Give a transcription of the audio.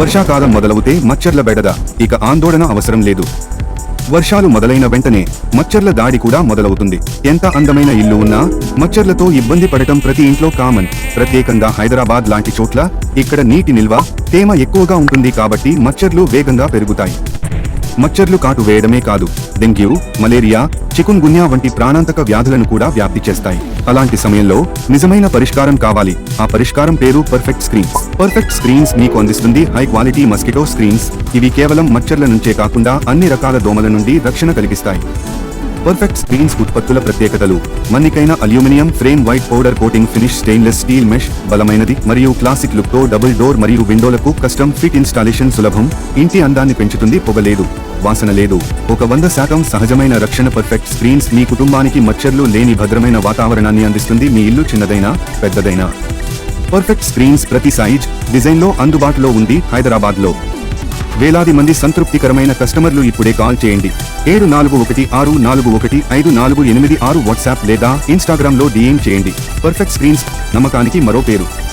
వర్షాకాలం మొదలవుతే మచ్చర్ల బెడద. ఇక ఆందోళన అవసరం లేదు. వర్షాలు మొదలైన వెంటనే మచ్చర్ల దాడి కూడా మొదలవుతుంది. ఎంత అందమైన ఇల్లు ఉన్నా మచ్చర్లతో ఇబ్బంది పడటం ప్రతి ఇంట్లో కామన్. ప్రత్యేకంగా హైదరాబాద్ లాంటి చోట్ల ఇక్కడ నీటి నిల్వ తేమ ఎక్కువగా ఉంటుంది కాబట్టి మచ్చర్లు వేగంగా పెరుగుతాయి. మచ్చర్లు కాటు వేయడమే కాదు డెంగ్యూ మలేరియా చికున్ గున్యా వంటి ప్రాణాంతక వ్యాధులను కూడా వ్యాప్తి చేస్తాయి. అలాంటి సమయంలో నిజమైన పరిష్కారం కావాలి. ఆ పరిష్కారం పేరు పర్ఫెక్ట్ స్క్రీన్స్ పర్ఫెక్ట్ స్క్రీన్స్ మీకు అందిస్తుంది హై క్వాలిటీ మస్కిటో స్క్రీన్స్ ఇవి కేవలం మచ్చర్ల నుంచే కాకుండా అన్ని రకాల దోమల నుండి రక్షణ కలిగిస్తాయి. పర్ఫెక్ట్ స్క్రీన్స్ ఉత్పత్తుల ప్రత్యేకతలు. మన్నికైన aluminium frame white powder coating finish stainless steel mesh బలమైనది మరియు క్లాసిక్ లుక్తో డబుల్ డోర్ మరియు విండోలకు కస్టమ్ ఫిట్ ఇన్స్టాలేషన్ సులభం. ఇంటి అందాన్ని పెంచుతుంది పొగలేదు వాసన లేదు. ఒక వంద శాతం సహజమైన రక్షణ పర్ఫెక్ట్ స్క్రీన్స్ మీ కుటుంబానికి మచ్చర్లు లేని భద్రమైన వాతావరణాన్ని అందిస్తుంది. మీ ఇల్లు చిన్నదైనా పెద్దదైనా. పర్ఫెక్ట్ స్క్రీన్స్ ప్రతి సైజ్ డిజైన్లో అందుబాటులో ఉంది హైదరాబాద్లో. వేలాది మంది సంతృప్తికరమైన కస్టమర్లు ఇప్పుడే కాల్ చేయండి. ఏడు నాలుగు ఒకటి ఆరు నాలుగు ఒకటి ఐదు నాలుగు ఎనిమిది ఆరు వాట్సాప్ లేదా ఇన్స్టాగ్రామ్లో డిఎం చేయండి. పర్ఫెక్ట్ స్క్రీన్స్ నమ్మకానికి మరో పేరు.